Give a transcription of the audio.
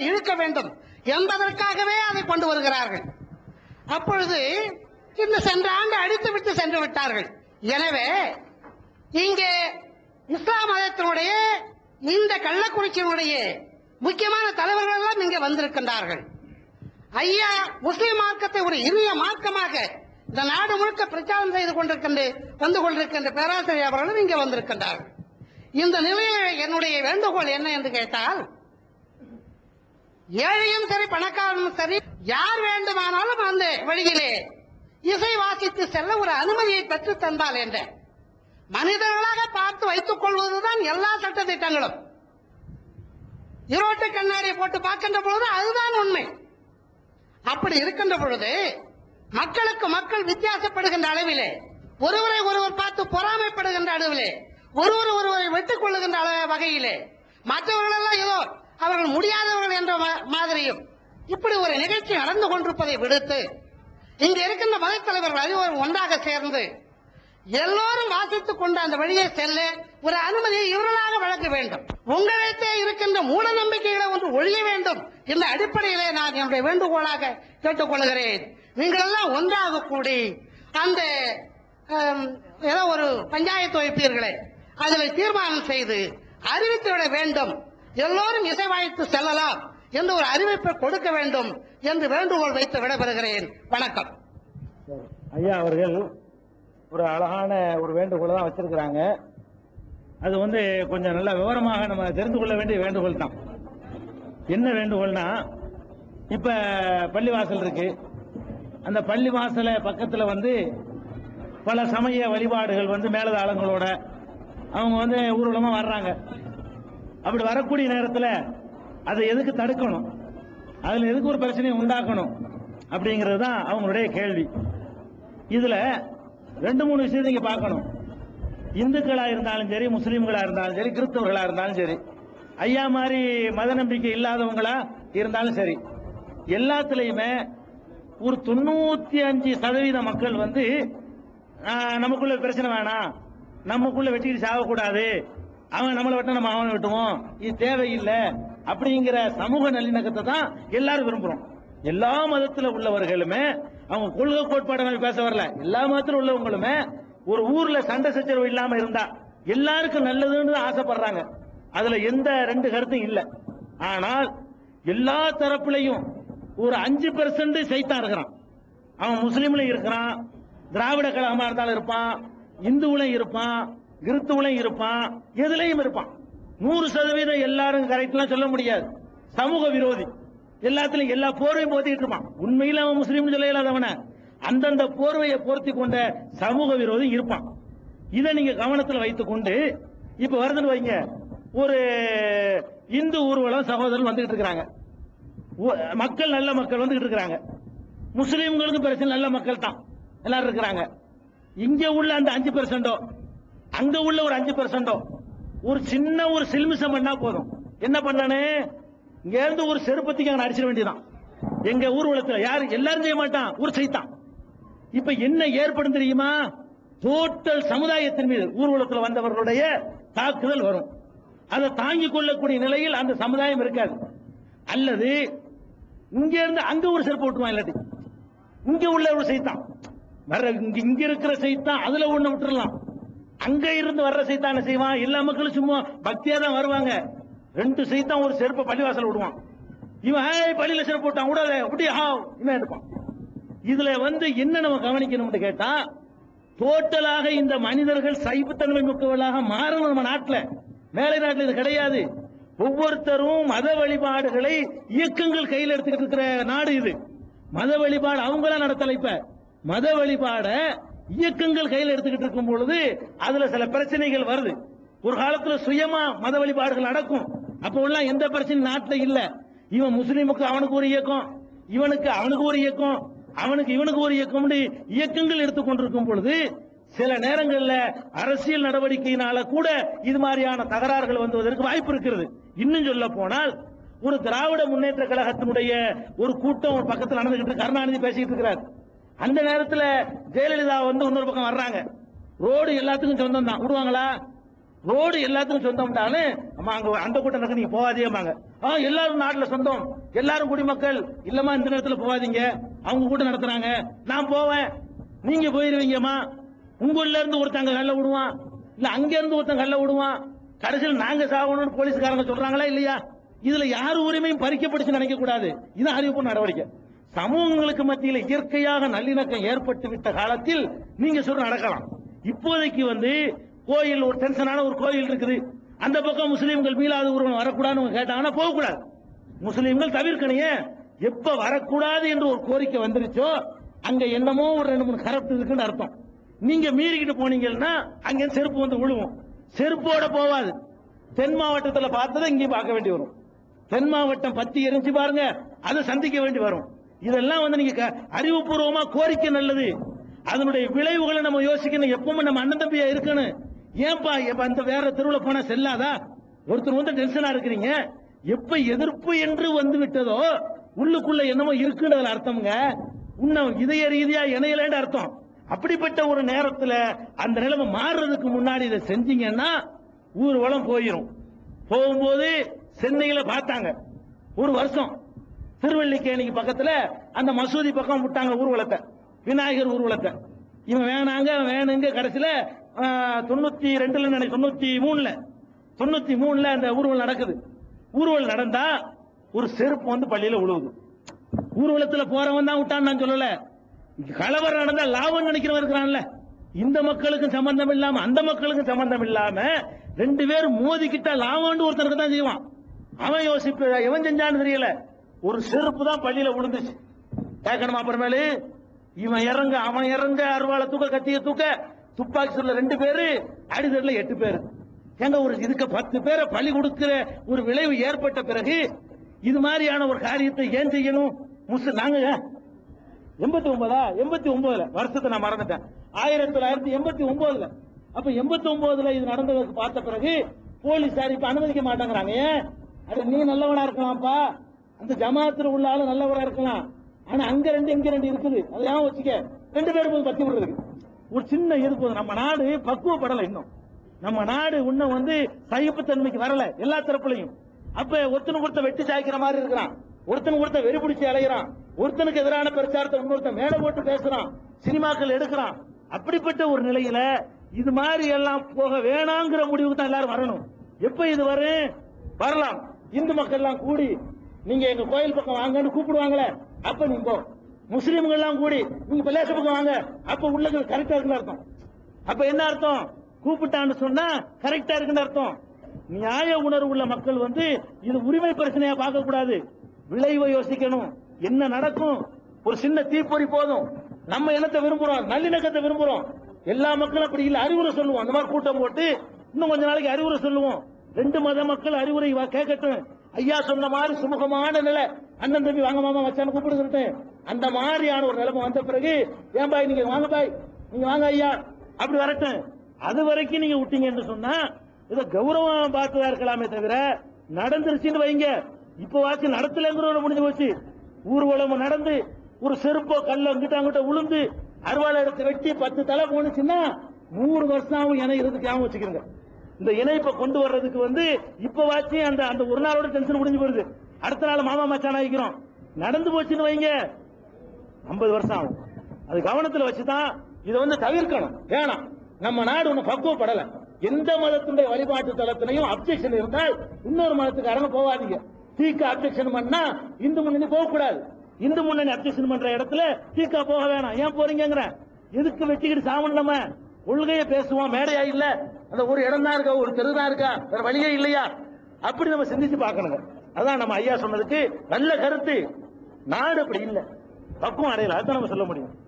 இழுக்க வேண்டும் என்பதற்காகவே அதை கொண்டு வருகிறார்கள். அப்பொழுது இந்த சென்ற ஆண்டு அடித்து விட்டு சென்று விட்டார்கள். எனவே இங்கே இஸ்லாம் மதத்தினுடைய இந்த கள்ளக்குறிச்சியினுடைய முக்கியமான தலைவர்கள் எல்லாம் இங்கே வந்திருக்கின்றார்கள். ஐயா முஸ்லிம் மார்க்கத்தை ஒரு இனிய மார்க்கமாக இந்த நாடு முழுக்க பிரச்சாரம் செய்து கொண்டிருக்கின்ற வந்து கொண்டிருக்கின்ற பேராசிரியர் அவர்களும் இங்கே வந்திருக்கின்றார்கள். இந்த நிலையில் என்னுடைய வேண்டுகோள் என்ன என்று கேட்டால் ஏழையும் சரி பணக்காரனும் சரி யார் வேண்டுமானாலும் அந்த வழியிலே இசை வாசித்து செல்ல ஒரு அனுமதியை பெற்று தந்தால் என்ற மனிதர்களாக பார்த்து வைத்துக் கொள்வதுதான் எல்லா சட்ட திட்டங்களும் இருவட்டு கண்ணாடியை போட்டு பார்க்கின்ற பொழுது அதுதான் உண்மை. அப்படி இருக்கின்ற பொழுது மக்களுக்கு மக்கள் வித்தியாசப்படுகின்ற அளவிலே ஒருவரை ஒருவர் பார்த்து பொறாமைப்படுகின்ற அளவிலே ஒருவர் ஒருவரை வெட்டுக் கொள்ளுகின்ற வகையிலே மற்றவர்கள் எல்லாம் ஏதோ அவர்கள் முடியாதவர்கள் என்ற மா- மாதிரியும் இப்படி ஒரு நிகழ்ச்சி நடந்து கொண்டிருப்பதை விடுத்து இங்கு இருக்கின்ற மதத் தலைவர்கள் அனைவரும் ஒன்றாக சேர்ந்து எல்லோரும் வாசித்துக் கொண்டு அந்த வழியை செல்ல ஒரு அனுமதியை இவர்களாக வழங்க வேண்டும். உங்களிடத்தே இருக்கின்ற மூட நம்பிக்கைகளை ஒன்று ஒழிய வேண்டும் என்ற அடிப்படையிலே நான் என்னுடைய வேண்டுகோளாக கேட்டுக்கொள்கிறேன். நீங்கள் எல்லாம் ஒன்றாக கூடி அந்த ஏதோ ஒரு பஞ்சாயத்து வைப்பீர்களே. அதில் தீர்மானம் செய்து அறிவித்து விட வேண்டும். எல்லோரும் இசை வாய்த்து செல்லலாம் என்று ஒரு அறிவிப்பை கொடுக்க வேண்டும் என்று வேண்டுகோள் வைத்து விடைபெறுகிறேன். வணக்கம். ஐயா அவர்கள் ஒரு அழகான ஒரு வேண்டுகோள் தான் வச்சிருக்கிறாங்க. அது வந்து கொஞ்சம் நல்ல விவரமாக நம்ம தெரிந்து கொள்ள வேண்டிய வேண்டுகோள் தான். என்ன வேண்டுகோள்னா இப்ப பள்ளிவாசல் இருக்கு. அந்த பள்ளிவாசல பக்கத்துல வந்து பல சமய வழிபாடுகள் வந்து மேலதாளங்களோட அவங்க வந்து ஊர்வலமா வர்றாங்க. அப்படி வரக்கூடிய நேரத்தில் அதை எதுக்கு தடுக்கணும்? அதில் எதுக்கு ஒரு பிரச்சனையை உண்டாக்கணும்? அப்படிங்கிறது தான் அவங்களுடைய கேள்வி. இதில் ரெண்டு மூணு விஷயத்தை நீங்க பார்க்கணும். இந்துக்களாக இருந்தாலும் சரி முஸ்லீம்களாக இருந்தாலும் சரி கிறிஸ்தவர்களாக இருந்தாலும் சரி ஐயா மாதிரி மத நம்பிக்கை இல்லாதவங்களா இருந்தாலும் சரி எல்லாத்துலேயுமே ஒரு தொண்ணூற்றி அஞ்சு சதவீத மக்கள் வந்து நமக்குள்ள பிரச்சனை வேணாம். நமக்குள்ள வெட்டிக்கிட்டு சாகக்கூடாது. அவன் நம்மளை வெட்ட நம்ம அவனை வெட்டுவோம். இது தேவையில்லை. அப்படிங்கிற சமூக நல்லிணக்கத்தை தான் எல்லாரும் விரும்புறோம். எல்லா மதத்துல உள்ளவர்களுமே அவங்க கொள்கை கோட்பாடு நம்ம பேச வரல. எல்லா மதத்துல உள்ளவங்களுமே ஒரு ஊர்ல சண்டை சச்சரவு இல்லாம இருந்தா எல்லாருக்கும் நல்லதுன்னு ஆசைப்படுறாங்க. அதுல எந்த ரெண்டு கருத்தும் இல்லை. ஆனால் எல்லா தரப்புலையும் ஒரு அஞ்சு பெர்சன்ட் சைத்தான் இருக்கிறான். அவன் முஸ்லீம்ல இருக்கிறான் திராவிட கழகமா இருந்தாலும் இருப்பான் இந்துவுல இருப்பான் கிறிஸ்துவுலையும் இருப்பான் எதுலையும் இருப்பான். நூறு சதவீதம் எல்லாரும் கரெக்ட்லாம் சொல்ல முடியாது. சமூக விரோதி. எல்லாத்துலயும் எல்லா போர்வையும் போத்திட்டு இருப்பான். உண்மையில அவன் முஸ்லீம் சொல்ல இயலாதவன அந்தந்த போர்வையை பொருத்தி கொண்ட சமூக விரோதி இருப்பான். இதை நீங்க கவனத்தில் வைத்துக் கொண்டு இப்ப வருதுன்னு வைங்க. ஒரு இந்து ஊர்வலம் சகோதரர் வந்துகிட்டு இருக்கிறாங்க. மக்கள் நல்ல மக்கள் வந்துகிட்டு இருக்கிறாங்க. முஸ்லீம்களுக்கு பிரச்சனை நல்ல மக்கள் தான் எல்லாரும் இருக்கிறாங்க. இங்க உள்ள அந்த அஞ்சு பெர்சென்டோ அங்க உள்ள ஒரு அஞ்சு பெர்சென்டோ ஒரு சின்ன ஒரு சில்மிசம் பண்ணா போதும். என்ன பண்ணனே? இங்க இருந்து ஒரு செருப்பத்துக்கு அவன் அடிச்சிட வேண்டியதான் எங்க ஊர்வலத்துல யாரு எல்லாரும் செய்ய மாட்டான். ஒரு செய்தான் இப்ப என்ன ஏற்படும் தெரியுமா? டோட்டல் சமுதாயத்தின் மீது ஊர்வலத்தில் வந்தவர்களுடைய தாக்குதல் வரும். அதை தாங்கிக் கொள்ளக்கூடிய நிலையில் அந்த சமுதாயம் இருக்காது. அல்லது இங்க இருந்து அங்க ஒரு செருப்பு விட்டுவான் இல்லாட்டி. இங்க உள்ள ஒரு செய்தான் வர இங்க இருக்கிற செய்தான் அதுல ஒண்ணு விட்டுறலாம். அங்க இருந்து வர்ற சைத்தான செய்வான் எல்லா மக்களும் சும்மா பக்தியா தான் வருவாங்க. ரெண்டு சைத்தான் ஒரு செருப்பை பள்ளிவாசல் விடுவான். இவன் பள்ளியில செருப்பு விட்டான் விடாத விட்டு ஹா இவன் எடுப்பான். இதுல வந்து என்ன நம்ம கவனிக்கணும்னு கேட்டா டோட்டலாக இந்த மனிதர்கள் சைப்புத்தன்மை மிக்கவர்களாக மாறணும் நம்ம நாட்டுல. மேலை நாட்டுல இது கிடையாது. ஒவ்வொருத்தரும் மத வழிபாடுகளை இயக்கங்கள் கையில் எடுத்துக்கிட்டு இருக்கிற நாடு இது. மத வழிபாடு அவங்களா நடத்தலை இப்ப. மத வழிபாட இயக்கங்கள் கையில் எடுத்துக்கிட்டு இருக்கும் பொழுது அதுல சில பிரச்சனைகள் வருது. ஒரு காலத்துல சுயமா மத வழிபாடுகள் நடக்கும். அப்போ உள்ள எந்த பிரச்சனையும் நாட்டில் இல்ல. இவன் முஸ்லீமுக்கு அவனுக்கு ஒரு இயக்கம் இவனுக்கு அவனுக்கு ஒரு இயக்கம் அவனுக்கு இவனுக்கு ஒரு இயக்கம் இயக்கங்கள் எடுத்துக்கொண்டிருக்கும் பொழுது சில நேரங்கள்ல அரசியல் நடவடிக்கையினால கூட இது மாதிரியான தகராறுகள் வந்துவதற்கு வாய்ப்பு இருக்கிறது. இன்னும் சொல்ல போனால் ஒரு திராவிட முன்னேற்ற கழகத்தினுடைய ஒரு கூட்டம் ஒரு பக்கத்தில் நடந்துகிட்டு கருணாநிதி பேசிட்டு இருக்கிறார். அந்த நேரத்தில் ஜெயலலிதா வந்து இன்னொரு பக்கம் வர்றாங்க. ரோடு எல்லாத்துக்கும் சொந்தம் தான். விடுவாங்களா? ரோடு எல்லாத்துக்கும் சொந்தம் தானே அம்மா அங்க அந்த கூட்டம் நடக்கு நீங்க போகாதேமாங்க ஆ எல்லாரும் நாட்டுல சொந்தம். எல்லாரும் குடிமக்கள். இல்லம்மா இந்த நேரத்துல போகாதீங்க. அவங்க கூட்டம் நடத்துறாங்க. நான் போவேன். நீங்க போயிருவீங்கம்மா. உங்க ஊர்ல இருந்து ஒருத்தங்க கல்ல விடுவான். இல்ல அங்க இருந்து ஒருத்தன் கல்ல விடுவான். கடைசியில் நாங்க சாகணும்னு போலீஸ்காரங்க சொல்றாங்களா இல்லையா? இதுல யார் உரிமையும் பறிக்கப்படுச்சு நினைக்க கூடாது இது அறிவிப்பு நடவடிக்கை. சமூகங்களுக்கு மத்தியில் இயற்கையாக நல்லிணக்கம் ஏற்பட்டு விட்ட காலத்தில் நீங்க சொல்ற நடக்கலாம். இப்போதைக்கு வந்து கோயில் ஒரு டென்ஷனான ஒரு கோயில் இருக்குது. அந்த பக்கம் முஸ்லீம்கள் மீளாத ஒருவன் வரக்கூடாதுன்னு கேட்டாங்கன்னா போகக்கூடாது. முஸ்லீம்கள் தவிர்க்கணையே எப்ப வரக்கூடாது என்று ஒரு கோரிக்கை வந்துருச்சோ அங்க என்னமோ ஒரு ரெண்டு மூணு கரப்ட் இருக்குன்னு அர்த்தம். நீங்க மீறிக்கிட்டு போனீங்கன்னா அங்க செருப்பு வந்து விழுவும். செருப்போட போவாது. தென் மாவட்டத்தில் பார்த்ததை இங்கேயும் பார்க்க வேண்டி வரும். தென் மாவட்டம் பத்தி எரிஞ்சு பாருங்க அதை சந்திக்க வேண்டி வரும். இதெல்லாம் வந்து நீங்க க- அறிவுபூர்வமா கோரிக்கை நல்லது. அதனுடைய விளைவுகளை நம்ம யோசிக்கணும். எப்பவுமே நம்ம அண்ணன் தம்பியா இருக்கணும். ஏன்பா எப்ப அந்த வேற தெருவில் போனா செல்லாதா? ஒருத்தர் வந்து டென்ஷனா இருக்கிறீங்க. எப்ப எதிர்ப்பு என்று வந்து விட்டதோ உள்ளுக்குள்ள என்னமோ இருக்குன்னு அர்த்தம்ங்க. இன்னும் இதய ரீதியா இணையலன்னு அர்த்தம். அப்படிப்பட்ட ஒரு நேரத்துல அந்த நிலைமை மாறுறதுக்கு முன்னாடி இதை செஞ்சீங்கன்னா ஊர்வலம் போயிடும் போகும்போது சென்னையில பார்த்தாங்க. ஒரு வருஷம். திருவள்ளிக்கேணிக்கு பக்கத்துல அந்த மசூதி பக்கம் விட்டாங்க ஊர்வலத்தை. விநாயகர் ஊர்வலத்தை. இவன் வேணாங்க வேணுங்க கடைசியில தொண்ணூத்தி ரெண்டுல நினைக்க தொண்ணூத்தி மூணுல தொண்ணூத்தி மூணுல அந்த ஊர்வலம் நடக்குது. ஊர்வலம் நடந்தா ஒரு செருப்பு வந்து பள்ளியில விழுவுது ஊர்வலத்துல போறவன் தான் விட்டான்னு நான் சொல்லல. கலவரம் நடந்தா லாபம் நினைக்கிறவன் இருக்கிறான்ல. இந்த மக்களுக்கும் சம்பந்தம் இல்லாம அந்த மக்களுக்கும் சம்பந்தம் இல்லாம ரெண்டு பேரும் மோதிக்கிட்டா லாபம்னு ஒருத்தனுக்கு தான் செய்வான். அவன் யோசிப்பு எவன் செஞ்சான்னு தெரியல. ஒரு செருப்பு தான் பள்ளியில விழுந்துச்சு. கேட்கணுமா அப்புறமேலு இவன் இறங்க அவன் இறங்க அருவாளை தூக்க கத்திய தூக்க துப்பாக்கி சொல்ல ரெண்டு பேரு அடிதடில எட்டு பேரு. எங்க ஒரு இதுக்கு பத்து பேரை பழி கொடுக்கிற ஒரு விளைவு ஏற்பட்ட பிறகு இது மாதிரியான ஒரு காரியத்தை ஏன் செய்யணும்? முஸ்லிம் நாங்க எண்பத்தி ஒன்பதா எண்பத்தி ஒன்பதுல வருஷத்தை நான் மறந்துட்டேன். ஆயிரத்தி தொள்ளாயிரத்தி எண்பத்தி ஒன்பதுல அப்ப எண்பத்தி ஒன்பதுல இது நடந்ததுக்கு பார்த்த பிறகு போலீஸார் இப்ப அனுமதிக்க மாட்டேங்கிறாங்க ஏன் நீ நல்லவனா இருக்கலாம்ப்பா. அந்த ஜமாத்துல உள்ள ஆளு நல்லவரா இருக்கலாம். ஆனா அங்க ரெண்டு இங்க ரெண்டு இருக்குது. அதை ஏன் வச்சுக்க. ரெண்டு பேரும் போது பத்தி விடுறது ஒரு சின்ன இது நம்ம நாடு பக்குவப்படல இன்னும். நம்ம நாடு இன்னும் வந்து சகிப்புத்தன்மைக்கு வரல. எல்லா தரப்புலையும். அப்ப ஒருத்தனு கொடுத்த வெட்டி சாய்க்கிற மாதிரி இருக்கிறான். ஒருத்தன் கொடுத்த வெறிபிடிச்சு அலைகிறான் ஒருத்தனுக்கு எதிரான பிரச்சாரத்தை இன்னொருத்தன் மேல போட்டு பேசுறான். சினிமாக்கள் எடுக்கிறான். அப்படிப்பட்ட ஒரு நிலையில இது மாதிரி எல்லாம் போக வேணாங்கிற முடிவுக்கு தான் எல்லாரும் வரணும். எப்ப இது வரும்? வரலாம். இந்து மக்கள் எல்லாம் கூடி நீங்க எங்க கோயில் பக்கம் வாங்கன்னு கூப்பிடுவாங்களே அப்ப நீங்க போ. எல்லாம் கூடி நீங்க பள்ளியாச பக்கம் வாங்க. அப்ப உள்ளங்கள் கரெக்டா இருக்குன்னு அர்த்தம். அப்ப என்ன அர்த்தம்? கூப்பிட்டான்னு சொன்னா கரெக்டா இருக்குன்னு அர்த்தம். நியாய உணர்வு உள்ள மக்கள் வந்து இது உரிமை பிரச்சனையா பார்க்க கூடாது விளைவை யோசிக்கணும். என்ன நடக்கும்? ஒரு சின்ன தீப்பொறி போதும். நம்ம இனத்தை விரும்புறோம் நல்லிணக்கத்தை விரும்புறோம். எல்லா மக்களும் அப்படி இல்லை அறிவுரை சொல்லுவோம். அந்த மாதிரி கூட்டம் போட்டு இன்னும் கொஞ்ச நாளைக்கு அறிவுரை சொல்லுவோம். ரெண்டு மத மக்கள் அறிவுரை கேட்கட்டும். ஐயா சொன்ன மாதிரி சுமூகமான நிலை. அண்ணன் தம்பி வாங்க மாமா வச்சான்னு கூப்பிடுறது அந்த மாதிரியான ஒரு நிலைமை வந்த பிறகு ஏன் பாய் நீங்க வாங்க பாய் நீங்க வாங்க ஐயா அப்படி வரட்டும். அது வரைக்கும் நீங்க விட்டீங்கன்னு சொன்னா இதை கௌரவம் பார்த்ததா இருக்கலாமே தவிர நடந்துருச்சுன்னு வைங்க. இப்ப வாச்சு நடத்தலங்கிறத முடிஞ்சு போச்சு. ஊர்வலம் நடந்து ஒரு செருப்போ கல்ல அங்கிட்ட அங்கிட்ட உளுந்து அருவாளை எடுத்து வெட்டி பத்து தலை போனுச்சுன்னா நூறு வருஷம் ஆகும் இருந்து ஞாபகம் வச்சுக்கிறேங்க. இந்த இணைப்பை கொண்டு வர்றதுக்கு வந்து இப்பவாச்சு அந்த அந்த ஒரு நாளோட டென்ஷன் முடிஞ்சு போயிருது. அடுத்த நாள் மாமா மச்சான் ஆகிக்கிறோம். நடந்து போச்சுன்னு வைங்க. ஐம்பது வருஷம் ஆகும். அது கவனத்துல வச்சுதான் இதை வந்து தவிர்க்கணும். வேணாம். நம்ம நாடு ஒண்ணு பக்குவப்படல. எந்த மதத்தினுடைய வழிபாட்டு தளத்திலையும் அப்செக்ஷன் இருந்தால் இன்னொரு மதத்துக்காரங்க போகாதீங்க. தீக்கா அப்செக்ஷன் பண்ணா இந்து முன்னணி போகக்கூடாது. இந்து முன்னணி அப்செக்ஷன் பண்ற இடத்துல தீக்கா போக வேணாம். ஏன் போறீங்கிற எதுக்கு வெட்டிக்கிட்டு சாமன் நம்ம? கொள்கையை பேசுவோம் மேடையா இல்ல? அந்த ஒரு இடம் தான் இருக்கா ஒரு தெரு தான் இருக்கா? வேற வழியே இல்லையா? அப்படி நம்ம சிந்திச்சு பார்க்கணுங்க. அதான் நம்ம ஐயா சொன்னதுக்கு நல்ல கருத்து. நாடு அப்படி இல்லை. பக்குவம் அடையல. அதுதான் நம்ம சொல்ல முடியும்.